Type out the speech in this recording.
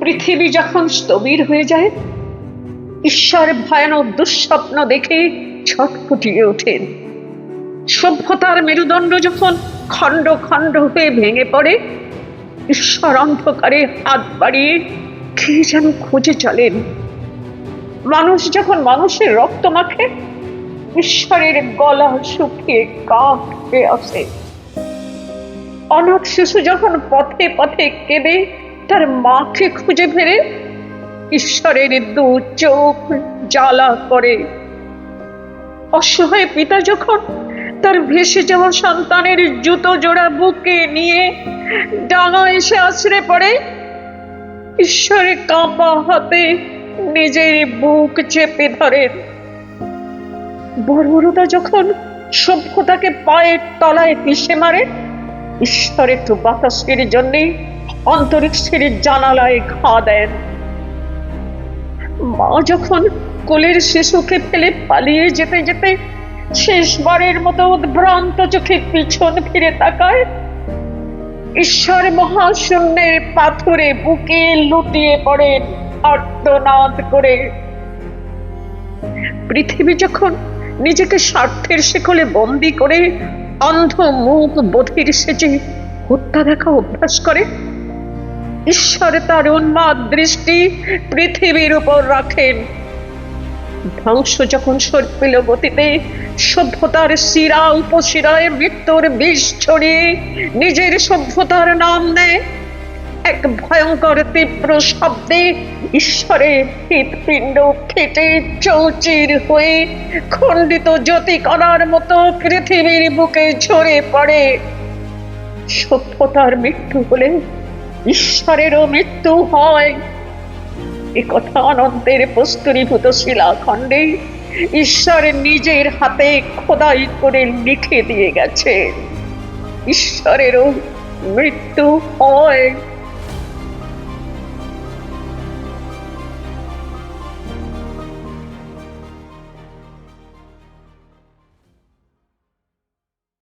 পৃথিবী যখন স্থবির হয়ে যায়, ঈশ্বর ভয়ানক দুঃস্বপ্ন দেখে ছটফটিয়ে ওঠেন সভ্যতার মেরুদণ্ড যখন খণ্ড খণ্ড হয়ে ভেঙে পড়ে, ঈশ্বর অন্ধকারে হাত বাড়িয়ে কে যেন খুঁজে চলেন। মানুষ যখন মানুষের রক্ত মাখে, ঈশ্বরের গলা শুকিয়ে হয়ে আসে। অনাথ শিশু যখন পথে পথে কেঁদে তার মাকে খুঁজে ফেরে ঈশ্বরের দু চোখ জ্বালা করে। অসহায় পিতা যখন তার ভেসে যাওয়া সন্তানের জুতো জোড়া বুকে নিয়ে ডাঙা এসে আছড়ে পড়ে, ঈশ্বরে কাঁপা হাতে নিজের বুক চেপে ধরেন। বর্বরতা যখন সভ্যতাকে পায়ের তলায় পিষে মারে ঈশ্বর একটু বাতাসের জন্যে অন্তরিক্ষের জানালায় ঘা দেন। মা যখন কোলের শিশুকে ফেলে পালিয়ে যেতে যেতে শেষবারের মতো উদ্ভ্রান্ত চোখে পিছন ফিরে তাকায়, ঈশ্বর মহাশূন্যের পাথরে বুকে লুটিয়ে পড়েন আর্তনাদ করে। পৃথিবী যখন নিজেকে স্বার্থের শেকলে বন্দি করে অন্ধ মুখ বধির সেজে হত্যা দেখা অভ্যাস করে, ঈশ্বর তার উন্মাদ দৃষ্টি পৃথিবীর উপর রাখেন। ধ্বংস যখন সর্পিল গতিতে সভ্যতার শিরা উপশিরায় মৃত্যুর বিষ ছড়িয়ে নিজের সভ্যতার নাম নেয় এক ভয়ঙ্কর তীব্র শব্দে ঈশ্বরের হৃৎপিণ্ড ফেটে চৌচির হয়ে খণ্ডিত জ্যোতি করার মতো পৃথিবীর বুকে ঝরে পড়ে। সভ্যতার মৃত্যু হলে ঈশ্বরেরও মৃত্যু হয়। এ কথা অনন্তের প্রস্তুরীভূত শিলাখণ্ডে ঈশ্বর নিজের হাতে খোদাই করে লিখে দিয়ে গেছে। ঈশ্বরেরও মৃত্যু হয়।